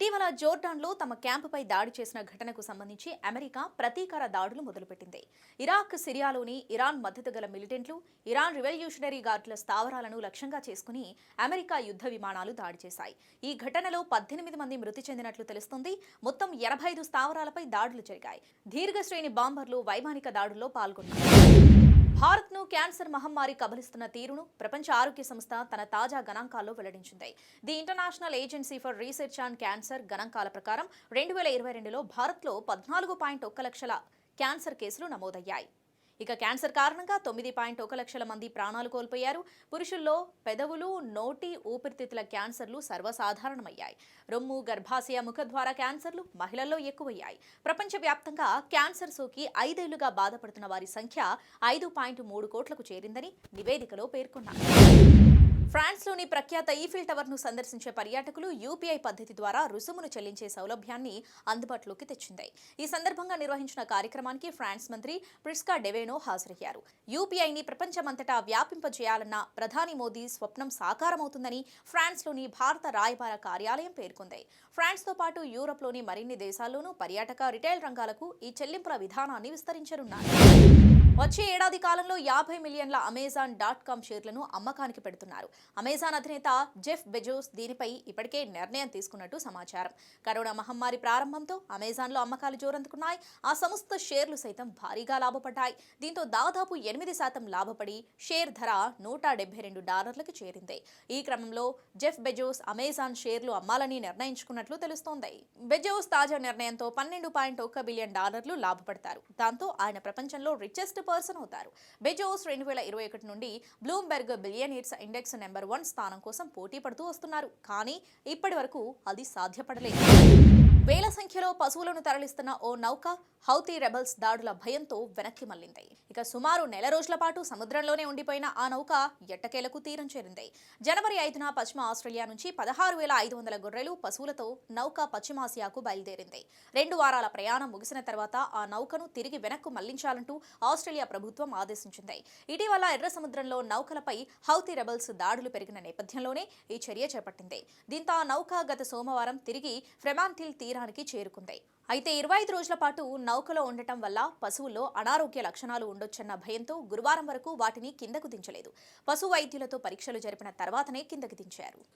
ఇటీవల జోర్డాన్లో తమ క్యాంపుపై దాడి చేసిన ఘటనకు సంబంధించి అమెరికా ప్రతీకార దాడులు మొదలుపెట్టింది. ఇరాక్ సిరియాలోని ఇరాన్ మద్దతు గల మిలిటెంట్లు ఇరాన్ రివల్యూషనరీ గార్డుల స్థావరాలను లక్ష్యంగా చేసుకుని అమెరికా యుద్ధ విమానాలు దాడి చేశాయి. ఈ ఘటనలో పద్దెనిమిది మంది మృతి చెందినట్లు తెలుస్తుంది. మొత్తం ఎనభై ఐదు స్థావరాలపై దాడులు జరిగాయి. దీర్ఘశ్రేణి బాంబర్లు వైమానిక దాడుల్లో పాల్గొన్నారు భారత్ను క్యాన్సర్ మహమ్మారి కబలిస్తున్న తీరును ప్రపంచ ఆరోగ్య సంస్థ తన తాజా గణాంకాల్లో వెల్లడించింది. The International Agency for Research on Cancer గణాంకాల ప్రకారం రెండు వేల ఇరవై రెండులో భారత్లో పద్నాలుగు పాయింట్ ఒక్క లక్షల క్యాన్సర్ కేసులు నమోదయ్యాయి. ఇక క్యాన్సర్ కారణంగా తొమ్మిది పాయింట్ ఒక లక్షల మంది ప్రాణాలు కోల్పోయారు. పురుషుల్లో పెదవులు నోటి ఊపిరితిత్తుల క్యాన్సర్లు సర్వసాధారణమయ్యాయి. రొమ్ము గర్భాశయ ముఖద్వార క్యాన్సర్లు మహిళల్లో ఎక్కువయ్యాయి. ప్రపంచవ్యాప్తంగా క్యాన్సర్ సోకి ఐదేళ్ళుగా బాధపడుతున్న వారి సంఖ్య ఐదు పాయింట్ మూడు కోట్లకు చేరిందని నివేదికలో పేర్కొన్నారు. ఫ్రాన్స్లోని ప్రఖ్యాత ఈఫిల్ టవర్ను సందర్శించే పర్యాటకులు యూపీఐ పద్ధతి ద్వారా రుసుమును చెల్లించే సౌలభ్యాన్ని అందుబాటులోకి తెచ్చింది ఈ సందర్భంగా నిర్వహించిన కార్యక్రమానికి ఫ్రాన్స్ మంత్రి ప్రిస్కా డెవేనో హాజరయ్యారు. యూపీఐని ప్రపంచమంతటా వ్యాపింపజేయాలన్న ప్రధాని మోదీ స్వప్నం సాకారమవుతుందని ఫ్రాన్స్లోని భారత రాయబార కార్యాలయం పేర్కొంది ఫ్రాన్స్తో పాటు యూరప్లోని మరిన్ని దేశాల్లోనూ పర్యాటక రిటైల్ రంగాలకు ఈ చెల్లింపుల విధానాన్ని విస్తరించనున్నారు. వచ్చే ఏడాది కాలంలో యాభై మిలియన్ల అమెజాన్ డాట్ కామ్ షేర్లను అమ్మకానికి పెడుతున్నారు. అమెజాన్ అధినేత జెఫ్ బెజోస్ దీనిపై ఇప్పటికే నిర్ణయం తీసుకున్నట్టు సమాచారం. కరోనా మహమ్మారి ప్రారంభంతో అమెజాన్లో అమ్మకాలు జోరందుకున్నాయి. ఆ సంస్థ షేర్లు సైతం భారీగా లాభపడ్డాయి. దీంతో దాదాపు ఎనిమిది శాతం లాభపడి షేర్ ధర నూట డెబ్బై రెండు డాలర్లకు చేరింది. ఈ క్రమంలో జెఫ్ బెజోస్ అమెజాన్ షేర్లు అమ్మాలని నిర్ణయించుకున్నట్లు తెలుస్తోంది. బెజోస్ తాజా నిర్ణయంతో పన్నెండు పాయింట్ ఒక్క బిలియన్ డాలర్లు లాభపడతారు. దాంతో ఆయన ప్రపంచంలో రిచెస్ట్ పర్సన్ అవుతారు. బెజోస్ రెండు వేల ఇరవై ఒకటి నుండి Bloomberg billionaires index number one స్థానం కోసం పోటీ పడుతూ వస్తున్నారు. కానీ ఇప్పటి వరకు అది సాధ్యపడలేదు. వేల సంఖ్యలో పశువులను తరలిస్తున్న ఓ నౌక హౌతీ రెబల్స్ దాడుల భయంతో వెనక్కి మళ్ళింది. ఇక సుమారు నెల రోజుల పాటు సముద్రంలోనే ఉండిపోయిన ఆ నౌక ఎట్టకేలకు తీరం చేరింది. జనవరి ఐదున పశ్చిమ ఆస్ట్రేలియా నుంచి పదహారు వేల ఐదు వందల గొర్రెలు పశువులతో నౌక పశ్చిమాసియాకు బయలుదేరింది. రెండు వారాల ప్రయాణం ముగిసిన తర్వాత ఆ నౌకను తిరిగి వెనక్కు మళ్ళించాలంటూ ఆస్ట్రేలియా ప్రభుత్వం ఆదేశించింది. ఇటీవల ఎర్ర సముద్రంలో నౌకలపై హౌతీ రెబల్స్ దాడులు పెరిగిన నేపథ్యంలోనే ఈ చర్య చేపట్టింది. దీంతో ఆ నౌక గత సోమవారం తిరిగి ఫ్రెమాంటిల్ తీరానికి చేరుకుంది. అయితే ఇరవై ఐదు రోజుల పాటు నౌకలో ఉండటం వల్ల పశువుల్లో అనారోగ్య లక్షణాలు ఉండొచ్చన్న భయంతో గురువారం వరకు వాటిని కిందకు దించలేదు. పశు వైద్యులతో పరీక్షలు జరిపిన తర్వాతనే కిందకు దించారు.